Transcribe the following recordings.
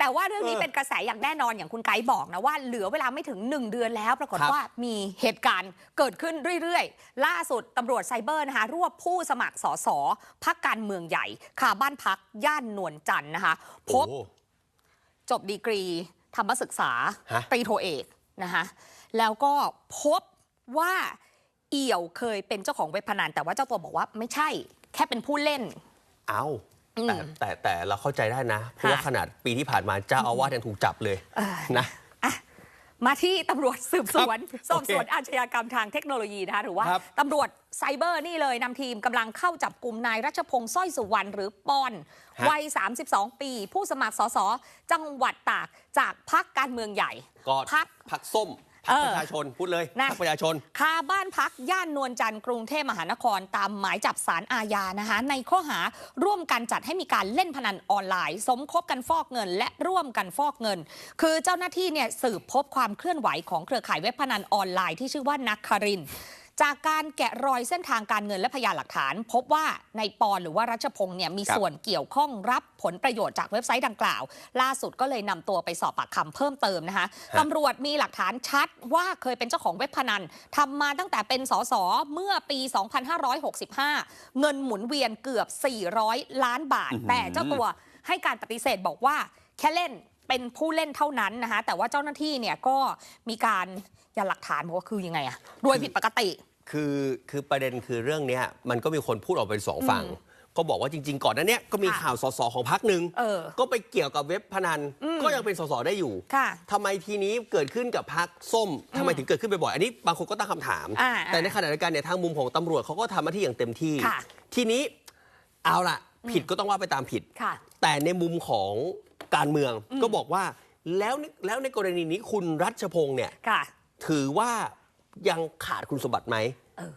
แต่ว่าเรื่องนี้เออเป็นกระแสอย่างแน่นอนอย่างคุณไกด์บอกนะว่าเหลือเวลาไม่ถึง 1 เดือนแล้ว ปรากฏครับว่ามีเหตุการณ์เกิดขึ้นเรื่อยๆ ล่าสุดตำรวจไซเบอร์นะคะรวบผู้สมัครสสพักการเมืองใหญ่คาบ้านพักย่านนวลจันทร์นะคะ พบโอ้จบดีกรีธรรมศึกษาฮะตรีโทเอกนะคะแล้วก็พบว่าเอี่ยวเคยเป็นเจ้าของเว็บพนันแต่ว่าเจ้าตัวบอกว่าไม่ใช่ แค่เป็นผู้เล่น เอาอืม แต่แต่แต่เราเข้าใจได้นะ เพราะว่าค่ะขนาดปีที่ผ่านมาเจ้าอาวาสยังถูกจับเลยเออนะอะมาที่ตำรวจสืบสวนครับสอบสวนโอเคอาชญากรรมทางเทคโนโลยีนะคะหรือว่าครับตำรวจไซเบอร์นี่เลยนำทีมกำลังเข้าจับกลุ่มนายรัชพงศ์สร้อยสุวรรณหรือปอนฮะวัย 32 ปี ผู้สมัครสสจังหวัดตากจากพรรคการเมืองใหญ่ก็พักพักส้ม พักเออประชาชนพูดเลยนะพักประชาชนคาบ้านพักย่านนวลจันทร์กรุงเทพมหานครตามหมายจับสารอาญานะคะ ในข้อหาร่วมกันจัดให้มีการเล่นพนันออนไลน์ สมคบกันฟอกเงิน และร่วมกันฟอกเงิน คือเจ้าหน้าที่เนี่ยสืบพบความเคลื่อนไหวของเครือข่ายเว็บพนันออนไลน์ที่ชื่อว่านักคาริน จากการแกะรอยเส้นทางการเงินและพยานหลักฐาน พบว่าในปอนหรือว่ารัชพงศ์เนี่ยมีครับส่วนเกี่ยวข้องรับผลประโยชน์จากเว็บไซต์ดังกล่าว ล่าสุดก็เลยนำตัวไปสอบปากคำเพิ่มเติมนะคะฮะตำรวจมีหลักฐานชัดว่าเคยเป็นเจ้าของเว็บพนันทำมาตั้งแต่เป็นสสเมื่อปี 2565 เงินหมุนเวียนเกือบ 400 ล้านบาท แต่เจ้าตัวให้การปฏิเสธบอกว่าแค่เล่นเป็นผู้เล่นเท่านั้นนะคะแต่ว่าเจ้าหน้าที่เนี่ยก็มีการยันหลักฐานบอกว่าคือยังไงอะรวยผิดปกติ คือคือประเด็นคือเรื่องเนี้ยมันก็มีคนพูดออกเป็นสองฝั่ง ก็บอกว่าจริง ๆ ก่อนหน้าเนี้ยก็มีค่ะข่าวสสของพักหนึ่งเออก็ไปเกี่ยวกับเว็บพนันก็ยังเป็นสสได้อยู่ค่ะทำไมทีนี้เกิดขึ้นกับพักส้มทำไมถึงเกิดขึ้นบ่อยๆอันนี้บางคนก็ตั้งคำถาม อ่าแต่ในขณะเดียวกันเนี่ยทางมุมของตำรวจเขาก็ทำหน้าที่อย่างเต็มที่ ค่ะ ทีนี้เอาล่ะ ผิดก็ต้องว่าไปตามผิด ค่ะ แต่ในมุมของการเมืองก็บอกว่าแล้วในแล้วในกรณีนี้คุณรัชพงศ์เนี่ย ค่ะ ถือว่า ยังขาดคุณสมบัติไหมเออ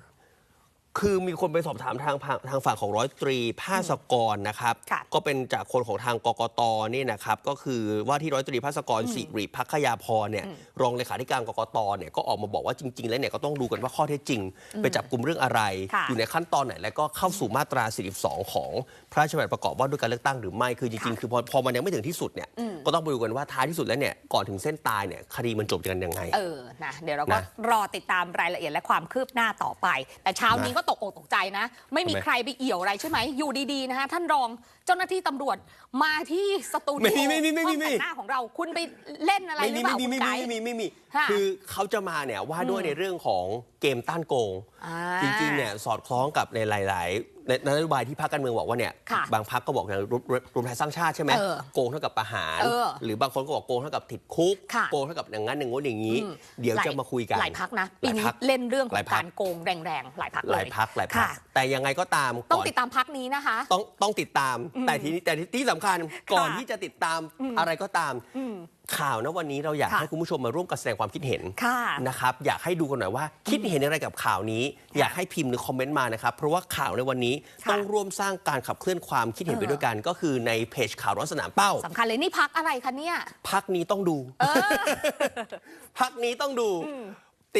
คือมีคนไปสอบถามทางทางทางฝั่งของร้อยตรีภาสกรนะครับ ค่ะก็เป็นจากคนของทางกกตนี่นะครับ ก็คือว่าที่ร้อยตรีภาสกรสิริพักขยาพรเนี่ย รองเลขาธิการกกตเนี่ยก็ออกมาบอกว่าจริง ๆ แล้วเนี่ยก็ต้องดูกันว่าข้อเท็จจริง ไปจับกลุ่มเรื่องอะไร ค่ะ อยู่ในขั้นตอนไหนแล้วก็เข้าสู่มาตรา 42 ของพระราชบัญญัติประกอบว่าด้วยการเลือกตั้งหรือไม่ คือจริงๆ คือพอพอมันยังไม่ถึงที่สุดเนี่ย ก็ต้องไปดูกันว่าท้ายที่สุดแล้วเนี่ยก่อนถึงเส้นตายเนี่ยคดีมันจบกันยังไง เออนะเดี๋ยวเราก็นะรอติดตามรายละเอียดและความคืบหน้าต่อไป แต่เช้านี้นะก็ตกอกตกใจนะ ไม่มีทำไม ใครไปเอี่ยวอะไรใช่ไหมอยู่ดีๆนะคะท่านรองเจ้าหน้าที่ตำรวจมาที่สตูดิไม่โอมีไม่มีไม่มีห้องไม่แต่มีงหน้าของเราคุณไปเล่นอะไรไม่หรืมีอเปล่าไม่มีคุณไม่ไกมีด์ ไม่มีไม่มีค่ะ คือเขาจะมาเนี่ยว่าด้วยในเรื่องของเกมต้านโกง อ่า จริงๆเนี่ยสอดคล้องกับในหลาย ๆในนโยบายที่พรรคการเมืองบอกว่าเนี่ยค่ะบางพรรคก็บอกอย่างรวมรวมรวมไทยสร้างชาติใช่ไหมเออโกงเท่ากับประหาร เออหรือบางคนก็บอกโกงเท่ากับติดคุก ค่ะโกงเท่ากับอย่างนั้นอย่างงู้นอย่างนี้เดี๋ยวหลจะมาคุยกัน หลายพักนะปีหลายนี้พรรคเล่นเรื่องขหอลายงพรรค การโกงแรงๆ หลายพักหเลลายย พักหลายพักค่ะ แต่ยังไงก็ตามต้องก่อนติดตามพักนี้นะคะ ต้องต้องติดตาม แต่ทีนี้แต่ที่สำคัญก่อนที่จะติดตามอะไรก็ตาม ข่าวนะวันนี้เราอยากค่ะให้คุณผู้ชมมาร่วมกันแสดงความคิดเห็นค่ะนะครับอยากให้ดูกันหน่อยว่าคิดเห็นอะไรกับข่าวนี้ อยากให้พิมพ์หรือคอมเมนต์มานะครับเพราะว่าข่าวในวันนี้ค่ะต้องร่วมสร้างการขับเคลื่อนความคิดเห็นเออไปด้วยกัน ก็คือในเพจข่าวร้อนสนามเป้าสำคัญเลยนี่พักอะไรคะเนี่ยพักนี้ต้องดูเออพักนี้ต้องดู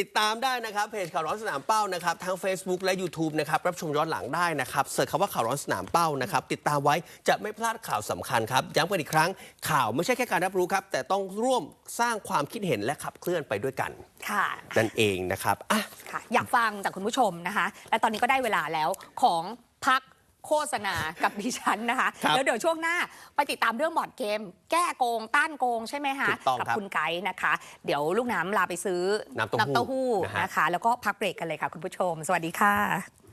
ติดตามได้นะครับเพจข่าวร้อนสนามเป้านะครับทั้ง Facebook และ YouTube นะครับรับชมย้อนหลังได้นะครับเสิร์ชคำว่าข่าวร้อนสนามเป้านะครับติดตามไว้จะไม่พลาดข่าวสำคัญครับย้ำกันอีกครั้งข่าวไม่ใช่แค่การรับรู้ครับ แต่ต้องร่วมสร้างความคิดเห็นและขับเคลื่อนไปด้วยกันค่ะนั่นเองนะครับอะค่ะอยากฟังจากคุณผู้ชมนะคะ และตอนนี้ก็ได้เวลาแล้วของพัก โฆษณากับดิฉันนะคะ ครับแล้วเดี๋ยวช่วงหน้าไปติดตามเรื่องบอร์ดเกม แก้โกงต้านโกงใช่ไหมคะถูกต้องกัครับคุณไกด์นะคะ เดี๋ยวลูกน้ำลาไปซื้อน้ำเต้าหู้หู้นะฮะนะคะ แล้วก็พักเบรกกันเลยค่ะคุณผู้ชม สวัสดีค่ะ